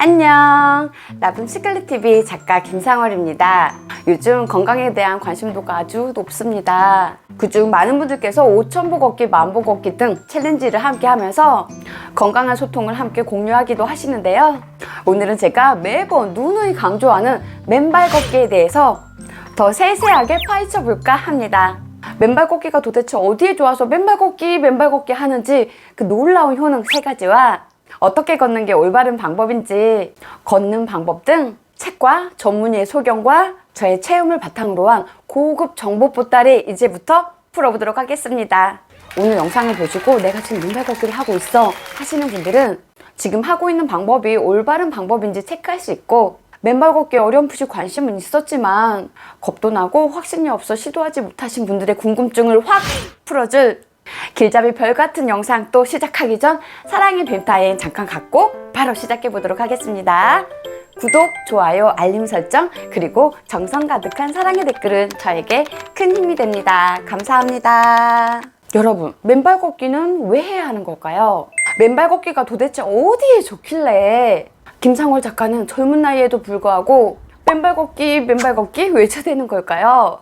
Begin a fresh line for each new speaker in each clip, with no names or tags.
안녕. 나쁜 시클릿TV 작가 김상월입니다. 요즘 건강에 대한 관심도가 아주 높습니다. 그중 많은 분들께서 5천보 걷기, 만보 걷기 등 챌린지를 함께 하면서 건강한 소통을 함께 공유하기도 하시는데요. 오늘은 제가 매번 누누이 강조하는 맨발 걷기에 대해서 더 세세하게 파헤쳐 볼까 합니다. 맨발 걷기가 도대체 어디에 좋아서 맨발 걷기, 맨발 걷기 하는지 그 놀라운 효능 세 가지와 어떻게 걷는 게 올바른 방법인지 걷는 방법 등 책과 전문의의 소견과 저의 체험을 바탕으로 한 고급 정보 보따리 이제부터 풀어보도록 하겠습니다. 오늘 영상을 보시고 내가 지금 맨발 걷기를 하고 있어 하시는 분들은 지금 하고 있는 방법이 올바른 방법인지 체크할 수 있고 맨발 걷기에 어렴풋이 관심은 있었지만 겁도 나고 확신이 없어 시도하지 못하신 분들의 궁금증을 확 풀어줄 길잡이 별 같은 영상 또 시작하기 전 사랑의 뱀타임 잠깐 갖고 바로 시작해 보도록 하겠습니다. 구독, 좋아요, 알림 설정, 그리고 정성 가득한 사랑의 댓글은 저에게 큰 힘이 됩니다. 감사합니다. 여러분, 맨발 걷기는 왜 해야 하는 걸까요? 맨발 걷기가 도대체 어디에 좋길래 김상월 작가는 젊은 나이에도 불구하고 맨발 걷기, 맨발 걷기 외쳐대는 걸까요?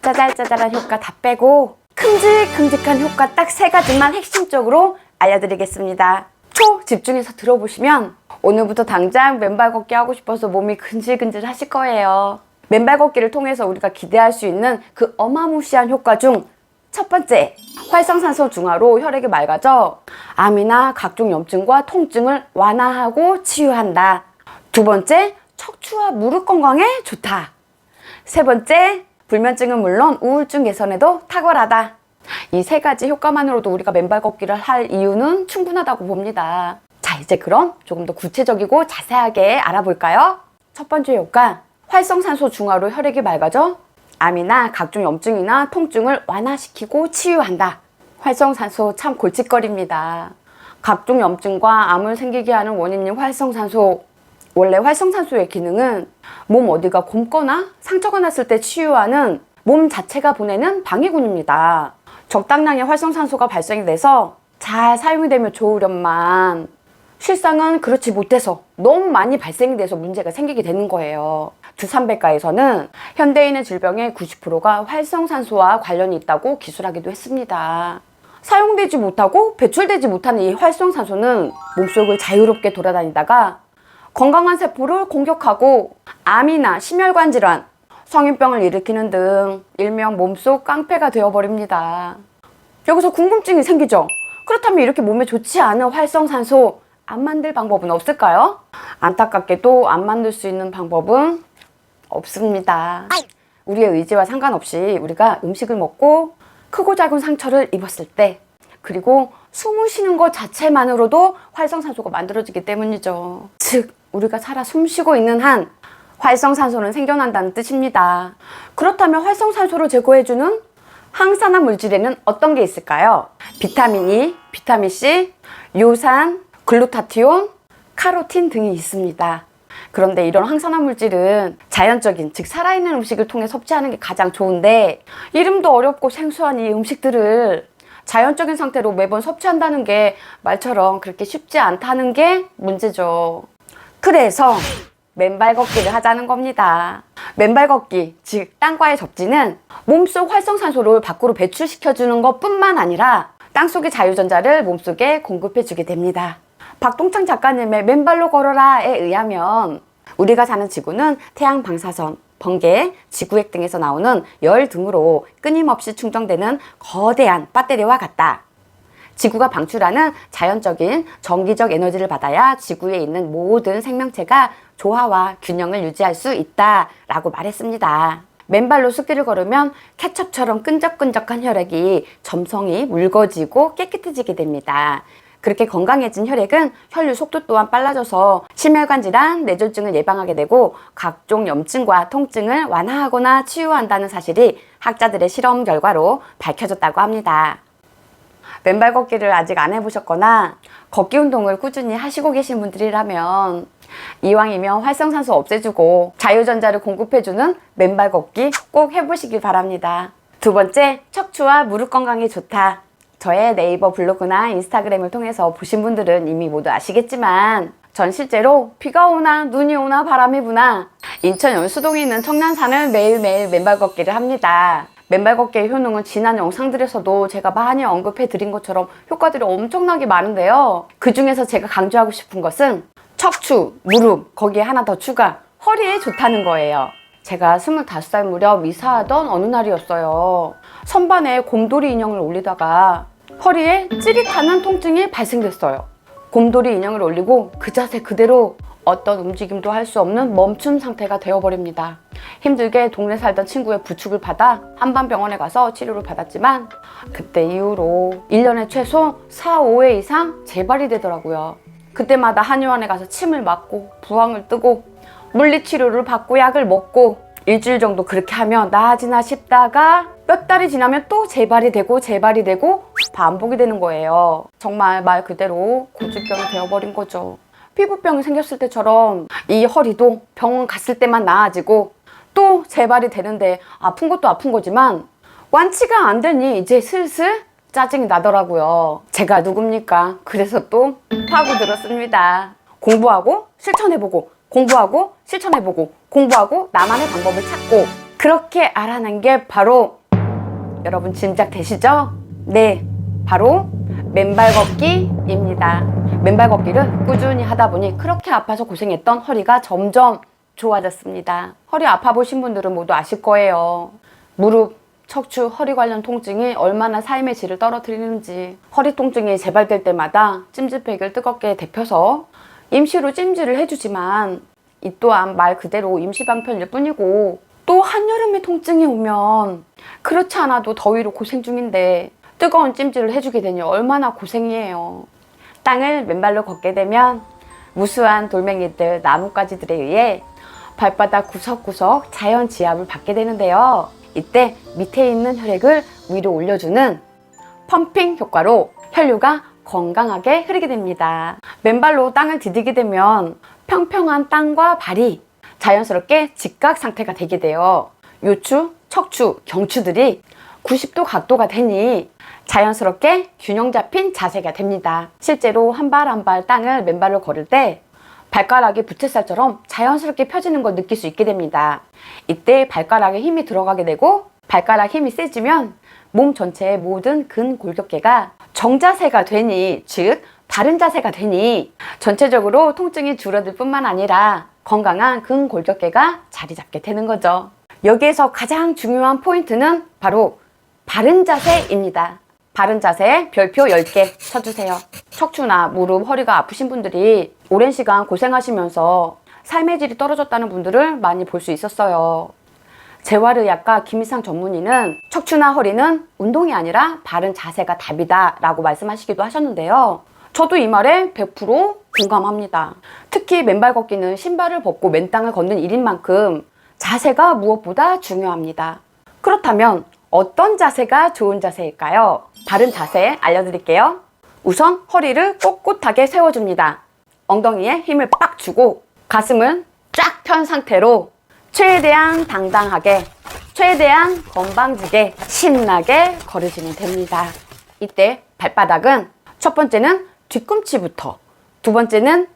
짜잘짜잘한 효과 다 빼고 큼직큼직한 효과 딱 세 가지만 핵심적으로 알려드리겠습니다. 초 집중해서 들어보시면 오늘부터 당장 맨발 걷기 하고 싶어서 몸이 근질근질 하실 거예요. 맨발 걷기를 통해서 우리가 기대할 수 있는 그 어마무시한 효과 중 첫 번째, 활성산소 중화로 혈액이 맑아져 암이나 각종 염증과 통증을 완화하고 치유한다. 두 번째, 척추와 무릎 건강에 좋다. 세 번째, 불면증은 물론 우울증 개선에도 탁월하다. 이 세 가지 효과만으로도 우리가 맨발 걷기를 할 이유는 충분하다고 봅니다. 자, 이제 그럼 조금 더 구체적이고 자세하게 알아볼까요? 첫 번째 효과, 활성산소 중화로 혈액이 맑아져 암이나 각종 염증이나 통증을 완화시키고 치유한다. 활성산소 참 골칫거리입니다. 각종 염증과 암을 생기게 하는 원인인 활성산소. 원래 활성산소의 기능은 몸 어디가 굼거나 상처가 났을 때 치유하는 몸 자체가 보내는 방해군입니다. 적당량의 활성산소가 발생이 돼서 잘 사용이 되면 좋으련만 실상은 그렇지 못해서 너무 많이 발생이 돼서 문제가 생기게 되는 거예요. 두산백과에서는 현대인의 질병의 90%가 활성산소와 관련이 있다고 기술하기도 했습니다. 사용되지 못하고 배출되지 못하는 이 활성산소는 몸속을 자유롭게 돌아다니다가 건강한 세포를 공격하고 암이나 심혈관 질환, 성인병을 일으키는 등 일명 몸속 깡패가 되어버립니다. 여기서 궁금증이 생기죠? 그렇다면 이렇게 몸에 좋지 않은 활성산소 안 만들 방법은 없을까요? 안타깝게도 안 만들 수 있는 방법은 없습니다. 우리의 의지와 상관없이 우리가 음식을 먹고 크고 작은 상처를 입었을 때 그리고 숨을 쉬는 것 자체만으로도 활성산소가 만들어지기 때문이죠. 즉, 우리가 살아 숨 쉬고 있는 한 활성산소는 생겨난다는 뜻입니다. 그렇다면 활성산소를 제거해주는 항산화 물질에는 어떤 게 있을까요? 비타민 E, 비타민 C, 요산, 글루타티온, 카로틴 등이 있습니다. 그런데 이런 항산화 물질은 자연적인, 즉 살아있는 음식을 통해 섭취하는 게 가장 좋은데 이름도 어렵고 생소한 이 음식들을 자연적인 상태로 매번 섭취한다는 게 말처럼 그렇게 쉽지 않다는 게 문제죠. 그래서 맨발 걷기를 하자는 겁니다. 맨발 걷기, 즉 땅과의 접지는 몸속 활성산소를 밖으로 배출시켜주는 것 뿐만 아니라 땅속의 자유전자를 몸속에 공급해주게 됩니다. 박동창 작가님의 맨발로 걸어라에 의하면 우리가 사는 지구는 태양 방사선, 번개, 지구핵 등에서 나오는 열 등으로 끊임없이 충전되는 거대한 배터리와 같다. 지구가 방출하는 자연적인 전기적 에너지를 받아야 지구에 있는 모든 생명체가 조화와 균형을 유지할 수 있다라고 말했습니다. 맨발로 숲길을 걸으면 케첩처럼 끈적끈적한 혈액이 점성이 묽어지고 깨끗해지게 됩니다. 그렇게 건강해진 혈액은 혈류 속도 또한 빨라져서 심혈관 질환, 뇌졸중을 예방하게 되고 각종 염증과 통증을 완화하거나 치유한다는 사실이 학자들의 실험 결과로 밝혀졌다고 합니다. 맨발 걷기를 아직 안 해보셨거나 걷기 운동을 꾸준히 하시고 계신 분들이라면 이왕이면 활성산소 없애주고 자유전자를 공급해주는 맨발 걷기 꼭 해보시길 바랍니다. 두 번째, 척추와 무릎 건강에 좋다. 저의 네이버 블로그나 인스타그램을 통해서 보신 분들은 이미 모두 아시겠지만 전 실제로 비가 오나 눈이 오나 바람이 부나 인천 연수동에 있는 청량산을 매일매일 맨발 걷기를 합니다. 맨발 걷기의 효능은 지난 영상들에서도 제가 많이 언급해 드린 것처럼 효과들이 엄청나게 많은데요. 그 중에서 제가 강조하고 싶은 것은 척추, 무릎, 거기에 하나 더 추가, 허리에 좋다는 거예요. 제가 25살 무렵 이사하던 어느 날이었어요. 선반에 곰돌이 인형을 올리다가 허리에 찌릿하는 통증이 발생됐어요. 곰돌이 인형을 올리고 그 자세 그대로 어떤 움직임도 할 수 없는 멈춤 상태가 되어버립니다. 힘들게 동네 살던 친구의 부축을 받아 한방병원에 가서 치료를 받았지만 그때 이후로 1년에 최소 4, 5회 이상 재발이 되더라고요. 그때마다 한의원에 가서 침을 맞고 부항을 뜨고 물리치료를 받고 약을 먹고 일주일 정도 그렇게 하면 나아지나 싶다가 몇 달이 지나면 또 재발이 되고 재발이 되고 반복이 되는 거예요. 정말 말 그대로 고질병이 되어버린 거죠. 피부병이 생겼을 때처럼 이 허리도 병원 갔을 때만 나아지고 또 재발이 되는데 아픈 것도 아픈 거지만 완치가 안 되니 이제 슬슬 짜증이 나더라고요. 제가 누굽니까? 그래서 또 파고들었습니다. 공부하고 실천해보고 공부하고 실천해보고 공부하고 나만의 방법을 찾고 그렇게 알아낸 게 바로 여러분 짐작 되시죠? 네, 바로 맨발 걷기입니다. 맨발 걷기를 꾸준히 하다 보니 그렇게 아파서 고생했던 허리가 점점 좋아졌습니다. 허리 아파 보신 분들은 모두 아실 거예요. 무릎, 척추, 허리 관련 통증이 얼마나 삶의 질을 떨어뜨리는지 허리 통증이 재발될 때마다 찜질팩을 뜨겁게 데펴서 임시로 찜질을 해주지만 이 또한 말 그대로 임시방편일 뿐이고 또 한여름에 통증이 오면 그렇지 않아도 더위로 고생 중인데 뜨거운 찜질을 해주게 되니 얼마나 고생이에요. 땅을 맨발로 걷게 되면 무수한 돌멩이들, 나뭇가지들에 의해 발바닥 구석구석 자연 지압을 받게 되는데요. 이때 밑에 있는 혈액을 위로 올려주는 펌핑 효과로 혈류가 건강하게 흐르게 됩니다. 맨발로 땅을 디디게 되면 평평한 땅과 발이 자연스럽게 직각 상태가 되게 돼요. 요추, 척추, 경추들이 90도 각도가 되니 자연스럽게 균형 잡힌 자세가 됩니다. 실제로 한 발 한 발 땅을 맨발로 걸을 때 발가락이 부채살처럼 자연스럽게 펴지는 걸 느낄 수 있게 됩니다. 이때 발가락에 힘이 들어가게 되고 발가락 힘이 세지면 몸 전체의 모든 근골격계가 정자세가 되니 즉 바른 자세가 되니 전체적으로 통증이 줄어들 뿐만 아니라 건강한 근골격계가 자리 잡게 되는 거죠. 여기에서 가장 중요한 포인트는 바로 바른 자세입니다. 바른 자세 별표 10개 쳐주세요. 척추나 무릎, 허리가 아프신 분들이 오랜 시간 고생하시면서 삶의 질이 떨어졌다는 분들을 많이 볼 수 있었어요. 재활의학과 김희상 전문의는 척추나 허리는 운동이 아니라 바른 자세가 답이다 라고 말씀하시기도 하셨는데요. 저도 이 말에 100% 공감합니다. 특히 맨발 걷기는 신발을 벗고 맨 땅을 걷는 일인 만큼 자세가 무엇보다 중요합니다. 그렇다면 어떤 자세가 좋은 자세일까요? 바른 자세 알려드릴게요. 우선 허리를 꼿꼿하게 세워줍니다. 엉덩이에 힘을 빡 주고 가슴은 쫙 편 상태로 최대한 당당하게, 최대한 건방지게, 신나게 걸으시면 됩니다. 이때 발바닥은 첫 번째는 뒤꿈치부터, 두 번째는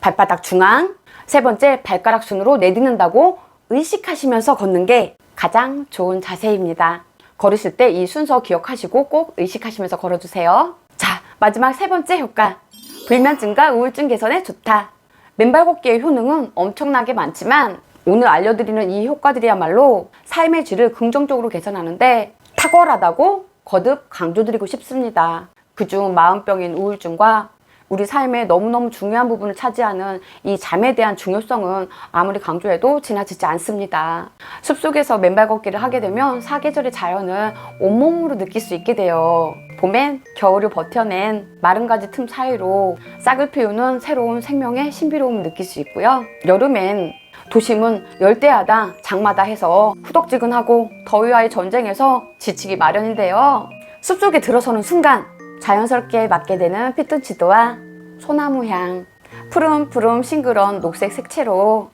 발바닥 중앙, 세 번째 발가락 순으로 내딛는다고 의식하시면서 걷는 게 가장 좋은 자세입니다. 걸으실 때 이 순서 기억하시고 꼭 의식하시면서 걸어주세요. 자, 마지막 세 번째 효과. 불면증과 우울증 개선에 좋다. 맨발 걷기의 효능은 엄청나게 많지만 오늘 알려드리는 이 효과들이야말로 삶의 질을 긍정적으로 개선하는데 탁월하다고 거듭 강조드리고 싶습니다. 그중 마음병인 우울증과 우리 삶에 너무너무 중요한 부분을 차지하는 이 잠에 대한 중요성은 아무리 강조해도 지나치지 않습니다. 숲속에서 맨발 걷기를 하게 되면 사계절의 자연을 온몸으로 느낄 수 있게 돼요. 봄엔 겨울을 버텨낸 마른 가지 틈 사이로 싹을 피우는 새로운 생명의 신비로움을 느낄 수 있고요. 여름엔 도심은 열대야다, 장마다 해서 후덕지근하고 더위와의 전쟁에서 지치기 마련인데요. 숲속에 들어서는 순간 자연스럽게 맡게 되는 피톤치드와 소나무 향, 푸름푸름 싱그러운 녹색 색채로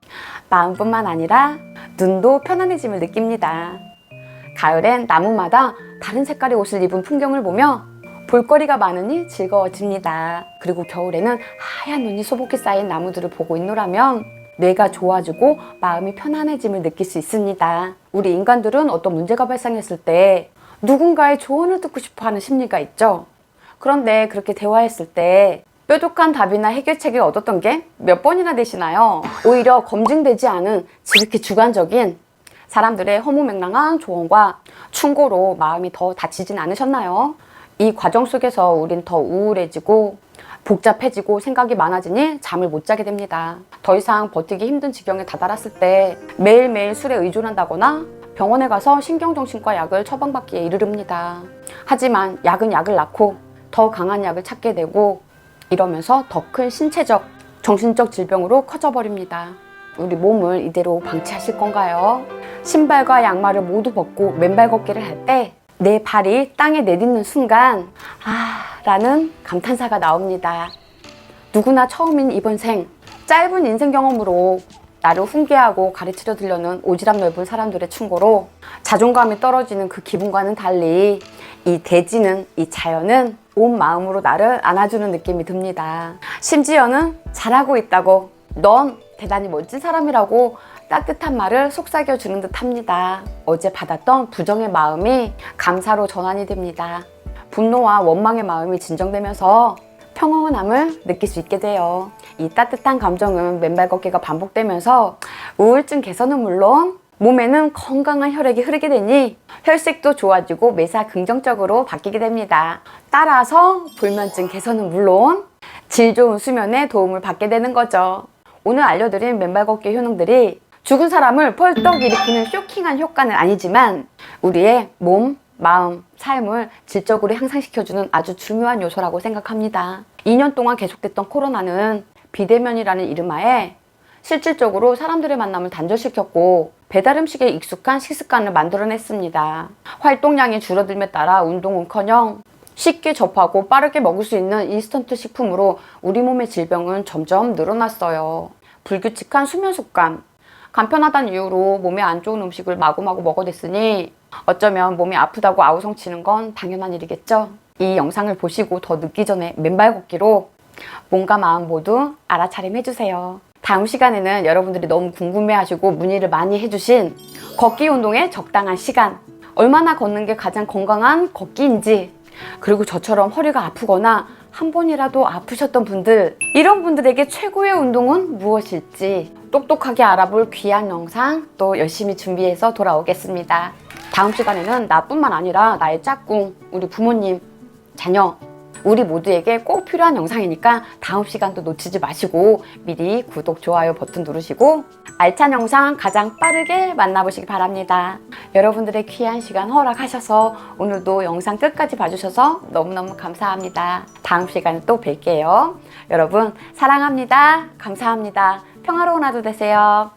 마음뿐만 아니라 눈도 편안해짐을 느낍니다. 가을엔 나무마다 다른 색깔의 옷을 입은 풍경을 보며 볼거리가 많으니 즐거워집니다. 그리고 겨울에는 하얀 눈이 소복히 쌓인 나무들을 보고 있노라면 뇌가 좋아지고 마음이 편안해짐을 느낄 수 있습니다. 우리 인간들은 어떤 문제가 발생했을 때 누군가의 조언을 듣고 싶어 하는 심리가 있죠. 그런데 그렇게 대화했을 때 뾰족한 답이나 해결책을 얻었던 게 몇 번이나 되시나요? 오히려 검증되지 않은 지극히 주관적인 사람들의 허무맹랑한 조언과 충고로 마음이 더 다치진 않으셨나요? 이 과정 속에서 우린 더 우울해지고 복잡해지고 생각이 많아지니 잠을 못 자게 됩니다. 더 이상 버티기 힘든 지경에 다다랐을 때 매일매일 술에 의존한다거나 병원에 가서 신경정신과 약을 처방받기에 이르릅니다. 하지만 약은 약을 낳고 더 강한 약을 찾게 되고 이러면서 더 큰 신체적, 정신적 질병으로 커져버립니다. 우리 몸을 이대로 방치하실 건가요? 신발과 양말을 모두 벗고 맨발 걷기를 할 때 내 발이 땅에 내딛는 순간 아 라는 감탄사가 나옵니다. 누구나 처음인 이번 생 짧은 인생 경험으로 나를 훈계하고 가르치려 들려는 오지랖 넓은 사람들의 충고로 자존감이 떨어지는 그 기분과는 달리 이 대지는 이 자연은 온 마음으로 나를 안아주는 느낌이 듭니다. 심지어는 잘하고 있다고 넌 대단히 멋진 사람이라고 따뜻한 말을 속삭여 주는 듯 합니다. 어제 받았던 부정의 마음이 감사로 전환이 됩니다. 분노와 원망의 마음이 진정되면서 평온함을 느낄 수 있게 돼요. 이 따뜻한 감정은 맨발 걷기가 반복되면서 우울증 개선은 물론 몸에는 건강한 혈액이 흐르게 되니 혈색도 좋아지고 매사 긍정적으로 바뀌게 됩니다. 따라서 불면증 개선은 물론 질 좋은 수면에 도움을 받게 되는 거죠. 오늘 알려드린 맨발 걷기 효능들이 죽은 사람을 펄떡 일으키는 쇼킹한 효과는 아니지만 우리의 몸, 마음, 삶을 질적으로 향상시켜주는 아주 중요한 요소라고 생각합니다. 2년 동안 계속됐던 코로나는 비대면이라는 이름하에 실질적으로 사람들의 만남을 단절시켰고 배달 음식에 익숙한 식습관을 만들어냈습니다. 활동량이 줄어들에 따라 운동은커녕 쉽게 접하고 빠르게 먹을 수 있는 인스턴트 식품으로 우리 몸의 질병은 점점 늘어났어요. 불규칙한 수면 습관, 간편하다는 이유로 몸에 안 좋은 음식을 마구마구 먹어댔으니 어쩌면 몸이 아프다고 아우성치는 건 당연한 일이겠죠? 이 영상을 보시고 더 늦기 전에 맨발 걷기로 몸과 마음 모두 알아차림 해주세요. 다음 시간에는 여러분들이 너무 궁금해하시고 문의를 많이 해주신 걷기 운동의 적당한 시간, 얼마나 걷는 게 가장 건강한 걷기인지, 그리고 저처럼 허리가 아프거나 한 번이라도 아프셨던 분들, 이런 분들에게 최고의 운동은 무엇일지 똑똑하게 알아볼 귀한 영상 또 열심히 준비해서 돌아오겠습니다. 다음 시간에는 나뿐만 아니라 나의 짝꿍, 우리 부모님, 자녀, 우리 모두에게 꼭 필요한 영상이니까 다음 시간도 놓치지 마시고 미리 구독, 좋아요 버튼 누르시고 알찬 영상 가장 빠르게 만나보시기 바랍니다. 여러분들의 귀한 시간 허락하셔서 오늘도 영상 끝까지 봐주셔서 너무너무 감사합니다. 다음 시간에 또 뵐게요. 여러분 사랑합니다. 감사합니다. 평화로운 하루 되세요.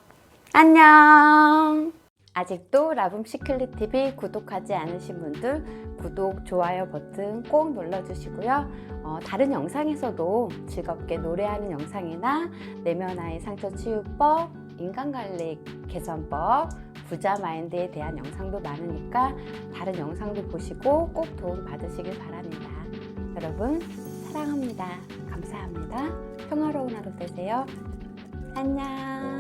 안녕. 아직도 라붐 시클릿 TV 구독하지 않으신 분들 구독, 좋아요 버튼 꼭 눌러주시고요. 어, 다른 영상에서도 즐겁게 노래하는 영상이나 내면 아이 상처 치유법, 인간관리 개선법, 부자 마인드에 대한 영상도 많으니까 다른 영상도 보시고 꼭 도움 받으시길 바랍니다. 여러분 사랑합니다. 감사합니다. 평화로운 하루 되세요. 안녕.